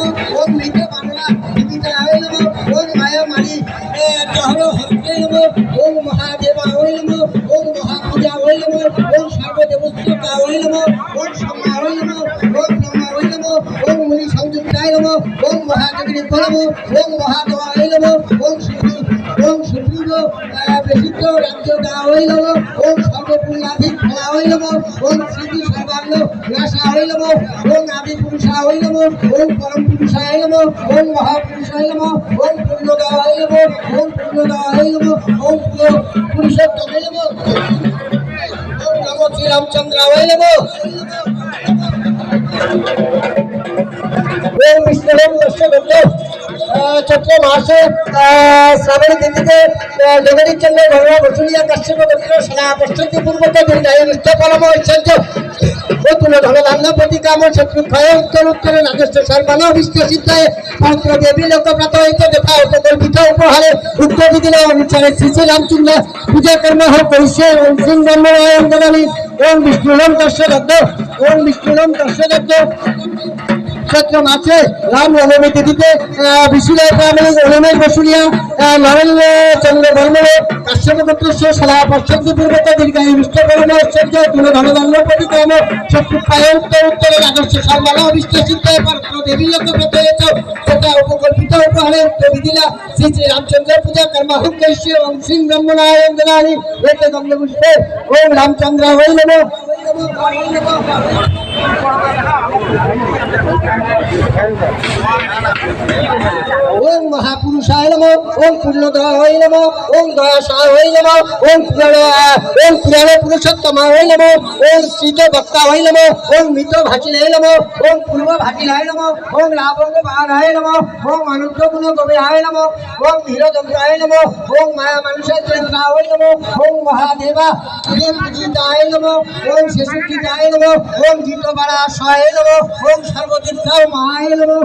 নমো ওম মৃত বাংলা জীবিতায় নমো ওম মায়া মারি জহর নমো ওম মহাদেবা ওই নমো ওম মহাপূজা ওই নমো ওম সর্বদেবস্তুতা ওই নমো ওম সম্মা ওই নমো ওম ব্রহ্মা ওই নমো ওম মুনি সংযুক্তায় নমো ওম মহাদেবী নমো ওম মহাদেবা ওম সুন্দর ওম নমো ওম সর্বপুণ্যাধিক ফলা ওই নমো ওম স্মৃতি ওম আদি পুরুষা ওই নমো ওম পরম পুরুষায় নমো ওম মহাপুরুষায় নমো ওম পূর্ণদা ওই নমো ওম পূর্ণদা ওই নমো ওম পুরুষোত্তম নমো ওম নমো শ্রীরামচন্দ্র ওম বিষ্ণু দর্শক চৈত্র মাসে শ্রাবণী তিথিতে যোগের জন্য ভগবান বসুলিয়া কাশ্যপ গোত্র সদা পশ্চিম পূর্বত দুর্গায় নিষ্ঠ পরম ঐশ্বর্য। ও তুল ধন ধান্য প্রতিকাম শত্রু ক্ষয় উত্তর উত্তরে নাগস্ত সর্বান বিষ্ণ সিদ্ধায় পত্র দেবী লোকপ্রাত হইতে যথা উপকল্পিত ক্ষেত্র আছে, রাম নবমী তিথিতে বিশুলের প্রামাণিক অনুমেশ বসুলিয়া নরেন্দ্র চন্দ্র বর্মণে কাশ্যপ গোত্রস্য সদা পশ্চাৎ পূর্বত দীর্ঘায়ু বিশ্বকর্ম ঐশ্বর্য তুল ধনধন্য প্রতিক্রম শত্রু পায় উত্তর উত্তরে আদর্শ সিদ্ধায় পাত্র দেবী লোক প্রত্যয়িত সেটা উপকল্পিত উপহারে শ্রী শ্রী রামচন্দ্র পূজা কর্ম কৈশ্য ওম শ্রী দলানি এতে গঙ্গ ওম রামচন্দ্র হই নমো। Thank you. ওম মহাপুরুষায় নম ওম পূর্ণদয় নম ওম দয়াশায় নম ওম পুরাণ ওম পুরাণ পুরুষোত্তম নম ওম শ্রীত বক্তা হই নম ওম মৃত ভাসিলায় নম ওম পূর্ব ভাসিলায় নম ওম লাভঙ্গ বাহারায় নম ওম অনুগ্র গুণ গভীরায় নম ওম ধীরদগ্রায় নম ওম মায়া মানুষের হই নম ওম মহাদেবা প্রেম জিতায় নম ওম শেষুটিতায় নম ওম জিত বাড়া সহায় নম ওম সর্বতীর্থ মহায় নম